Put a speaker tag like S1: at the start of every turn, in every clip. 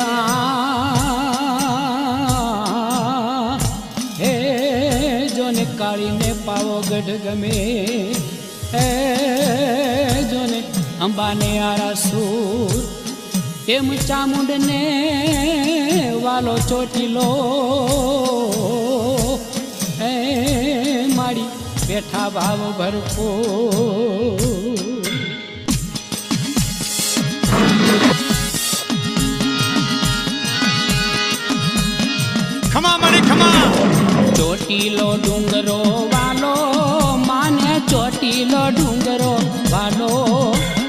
S1: આ હે જોને કાળીને પાવો ગઢ ગમે, હે જોને અંબાને આરાસુર એમ ચામુંડને વાલો ચોટીલો, હે મારી બેઠા ભાવ ભરપૂર. ચોટીલો ડુંગરો વાલો, માને ચોટીલો ડુંગરો વાલો.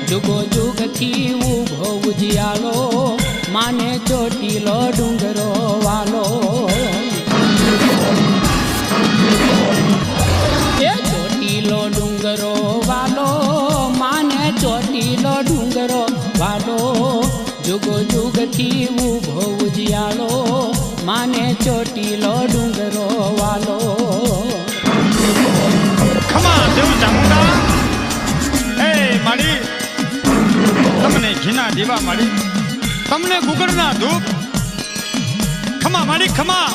S1: જુગો જુગથી ઊભો ઉજિયાલો, માને ચોટીલો ડુંગરો વાલો. એ ચોટીલો ડુંગરો વાલો, માને ચોટીલો ડુંગરો વાલો. જુગો જુગથી ઊભો ઉજિયાલો, માને ચોટીલો ડુંગરો
S2: દીવા મારી તમને ગુગળના ધૂપ. ખમા મારી ખમા.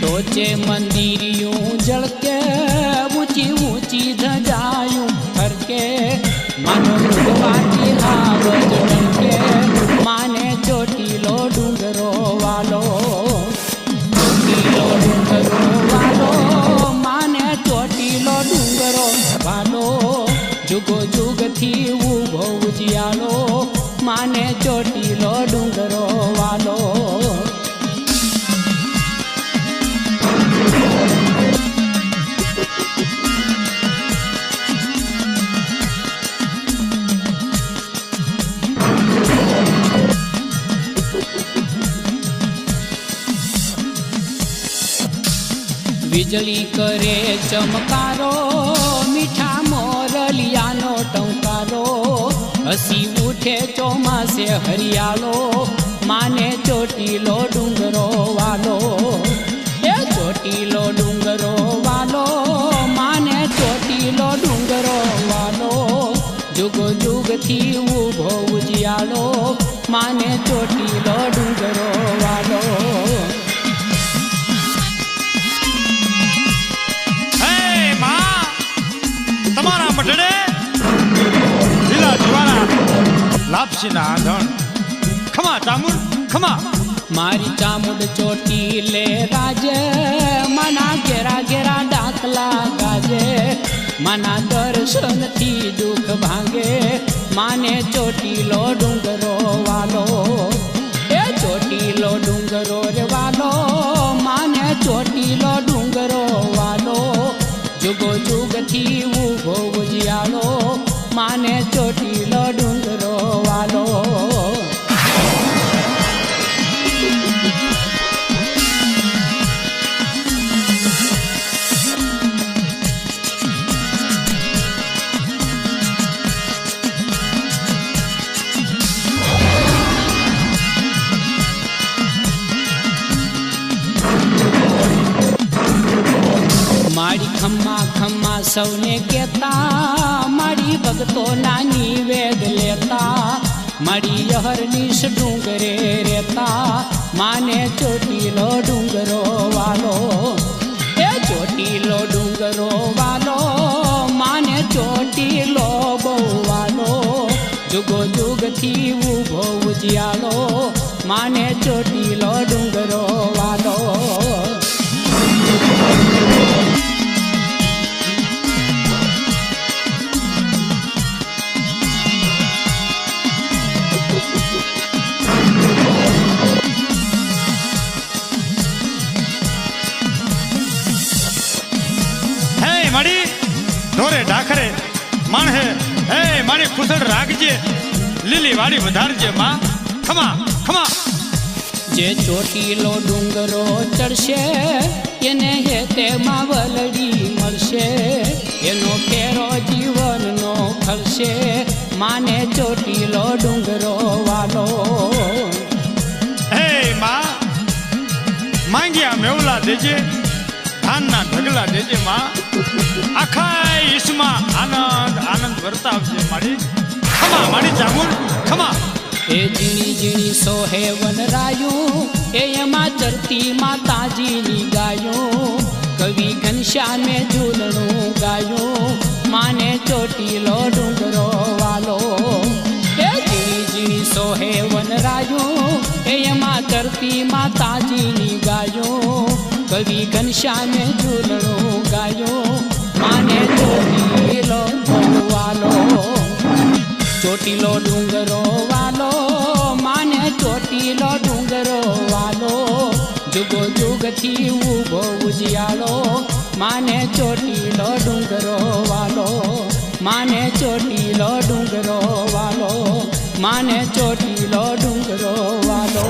S1: ટોચે મંદિરિયું જળકે, ઊંચી ઊંચી ધજાયું ફરકે માનો ભગવાન ડંકે ઉજિયાલો માને ચોટીલો ડુંગરો વાલો. વીજળી કરે ચમકારો મીઠા મોરલિયાનો હરિયાળો માને ચોટીલો ડુંગરો વાલો. એ ચોટીલો ડુંગરો વાલો, માને ચોટીલો ડુંગરો વાલો. જુગ જુગથી ઊભો ઉજિયાલો માને ચોટીલો ડુંગરો વાલો.
S2: તમારા મઢડે લીલા જુવાળા લાપસીના આંધણ. ખમા ચામુંડ, ખમા.
S1: મારી ચામુંડ ચોટી લે રાજે, મના ઘેરા ઘેરા ડાકલા ગાજે. મના દર્શનથી દુઃખ ભાંગે, માને ચોટીલો ડુંગરો વાલો. એ ચોટીલો ડુંગરો રે વાલો, માને ચોટીલો ખમ્મા ખમ્મા સૌને કહેતા, મારી ભક્તો નાની વેદ લેતા, મારી યહરની ડુંગરે રેતા માને ચોટીલો ડુંગરો વાલો, એ ચોટીલો ડુંગરો વાલો, માને ચોટીલો બહુ વાલો, જુગો જુગથી ઊભો ઉજિયાલો, માને ચોટીલો ડુંગરો વાલો.
S2: રાખજે લીલી વાડી વધારજે માં. ખમા ખમા
S1: જે ચોટીલો ડુંગરો ચડશે એને હેતેમાં વલડી મળશે. એનો ફેરો જીવનનો ફરશે માને ચોટીલો ડુંગરો વાલો.
S2: હે માં માંગ્યા મેવલા દેજે ધાનના ઢગલા દેજે માં. આખા ઈસમાં આનંદ આનંદ વર્તાવજે મારી. ખમા મારી ચામુંડ ખમા
S1: એ ઝીણી ઝીણી સોહે વનરાયું, એ એમાં ચરતી માતાજીની ગાયું. કવિ ઘનશ્યામે ઝૂલણું ગાયું, માને ચોટીલો ડુંગરો વાલો. એ ઝીણી ઝીણી સોહે વનરાયું, એ એમાં ચરતી માતાજીની ગાયું. કવિ ઘનશ્યામે ઝૂલણું ગાયું, માને ચોટીલો ચોટીલો ડુંગરો વાલો, માને ચોટીલો ડુંગરો વાલો. જુગો જુગથી ઊભો ઉજિયાળો, માને ચોટીલો ડુંગરો વાલો. માને ચોટીલો ડુંગરો વાલો, માને ચોટીલો ડુંગરો વાલો.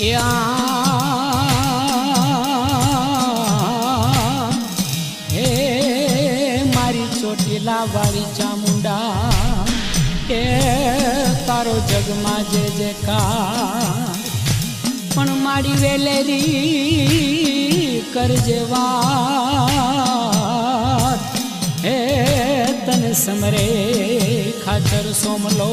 S1: યા ચોટીલા વાળી ચામુંડા કે તારો જગમાં જે જે કા પણ મારી વેલેરી કરજે વાત. હે તને સમરે ખાચર સોમલો.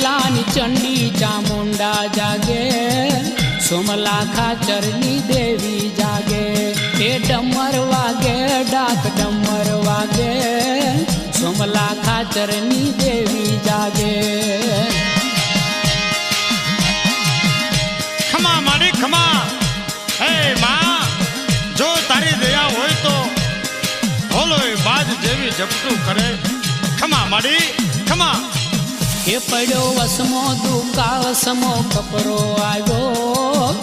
S1: ચોટીલાની ચંડી ચામુંડા જાગે, સોમલાખા ચરણી દેવી જાગે. એ ડમર વાગે, ડાક ડમર વાગે, સોમલાખા ચરણી દેવી જાગે.
S2: ખમા માડી ખમા. હે માં, જો તારી દયા હોય તો હોલોય બાજ જેવી જપટું કરે. ખમા માડી ખમા.
S1: એ પડ્યો વસમો, દુકા વસમો, કપરો આવ્યો.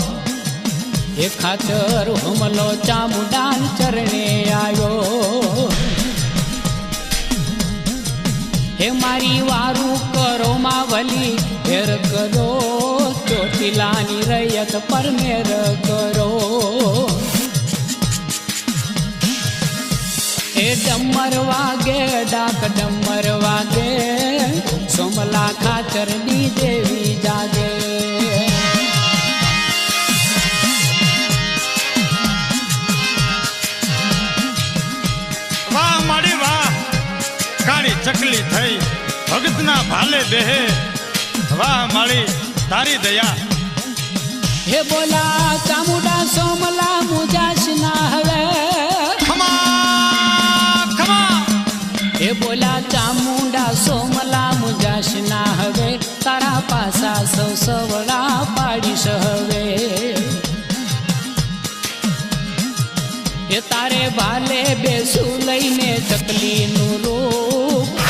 S1: એ ખાતર હુમલો ચામુંડાન ચરણે આવ્યો. હે મારી વારું કરો માવલી ફેર કરો ચોટીલાની રૈયત પર મેર કરો એ ડમર વાગે ડાક ડમર વાગે. સોમલા ખાચરની દેવી જાગે.
S2: વાહ માડી વાહ. કાળી ચકલી થઈ ભગતના ભાલે દેહે વાહ માળી તારી દયા.
S1: હે બોલા ચામુડા પાસા સૌ સવડા પાડીશ હવે એ તારે ભાલે બેસું લઈને ચકલીનું રૂપ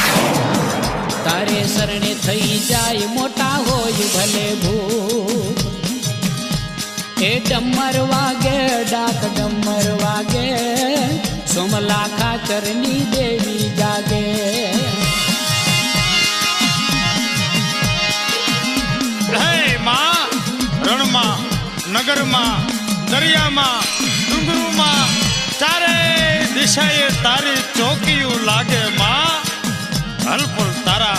S1: તારે શરણે થઈ જાય મોટા હોય ભલે ભૂ એ ડમર વાગે ડાક ડમર વાગે સોમલા ખાચરની દેવી જાગે
S2: નગરમાં દરિયામાં ડુંગરુમાં ચારે દિશાએ તારી ચોકીયું લાગે માં. હલપુલ તારા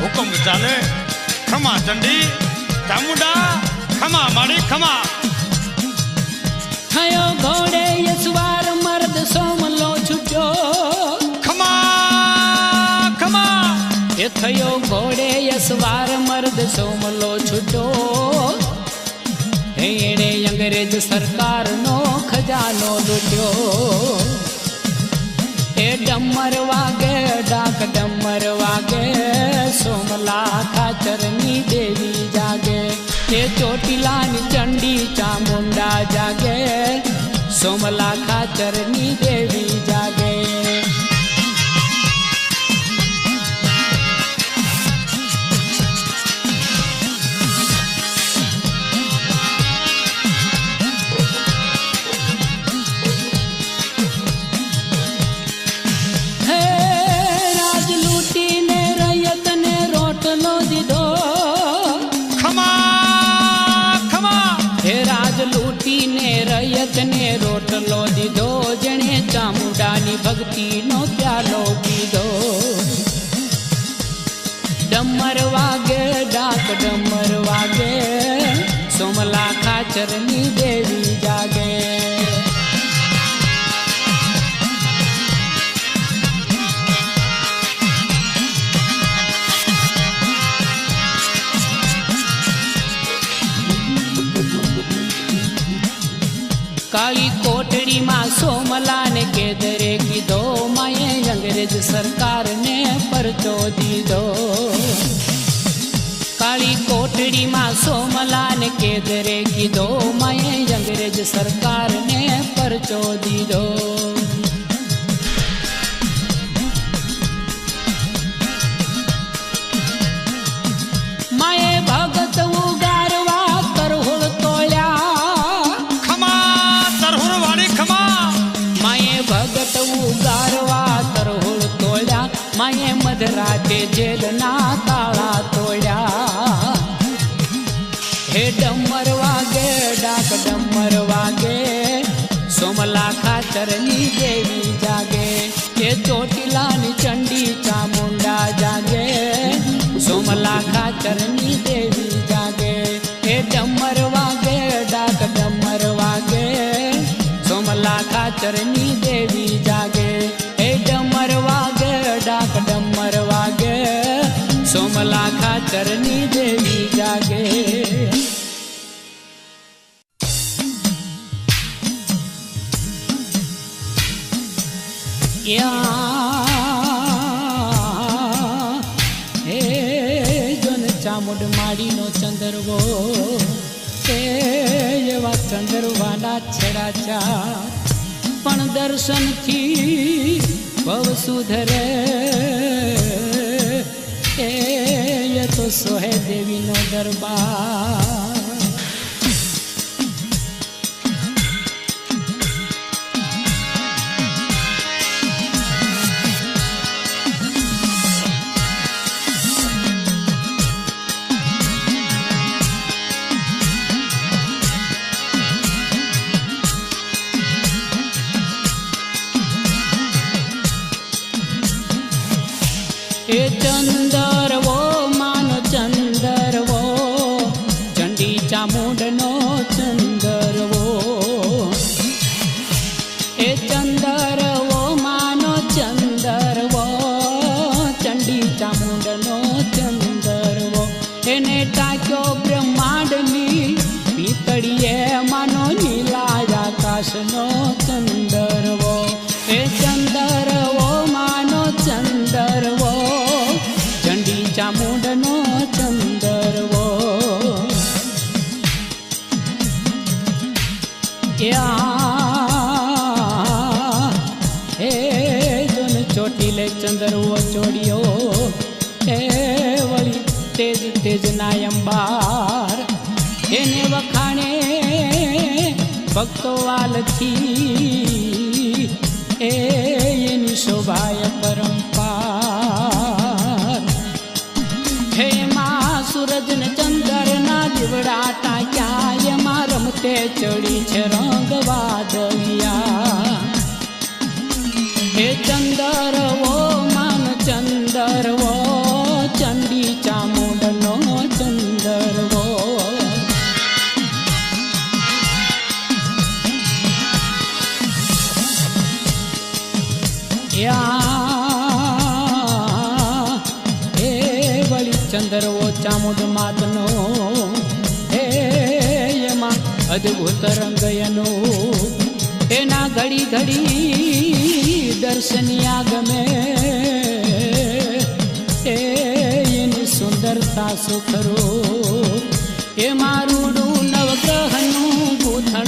S2: હુકમ ચાલે. ખમા ચંડી ચામુંડા ખમા માડી ખમા.
S1: થયો ઘોડે યસવાર મર્દ સોમલો છૂટ્યો.
S2: ખમા ખમા.
S1: એ થયો ઘોડે યસવાર મર્દ સોમલો છૂટો એણે અંગ્રેજ સરકારનો ખજાનો લૂટ્યો. એ ડમર વાગે, ડાક ડમર વાગે, સોમલા ખાચરની દેવી જાગે. એ ચોટીલાની ચંડી ચામુંડા જાગે, સોમલા ખાચરની દેવી પ્યાલો દીધો, જેણે ચામુંડાની ભક્તિનો પ્યાલો પીધો. ડમર વાગે, ડાક ડમર વાગે સોમલા ખાચરની દેવી સરકારને પરચો દીધો. કાળી કોટડીમાં સોમલાને કેદરે કીધો માએ અંગ્રેજ સરકારને પરચો દીધો. મધરાતે જેલના તાળા તોડ્યા. હે ડમર વાગે ડાક ડમર વાગે સોમલા ખાતરની યા હે જોન ચામુંડ માડીનો ચંદરવો. તે એવા ચંદરવાના છેડા ચાર. પણ દર્શનથી ભવ સુધરે. એ તો સોહે દેવીનો દરબાર. ચામુંડનો ચંદરવો વાલથી એ એની શોભાય પરંપાર હે માં સૂરજ ને ચંદર ના દીવડા ટાક્યા એમાં રમતે ચડી છે રંગ વાદળિયા ચંદ્રવો ચામુંડ માતનો હે, એમાં અદ્ભુત રંગયનો એના. ઘડી ઘડી દર્શનિયા ગમે એની સુંદરતા સુખરો એ મારું નવગ્રહનું ગૂંથણ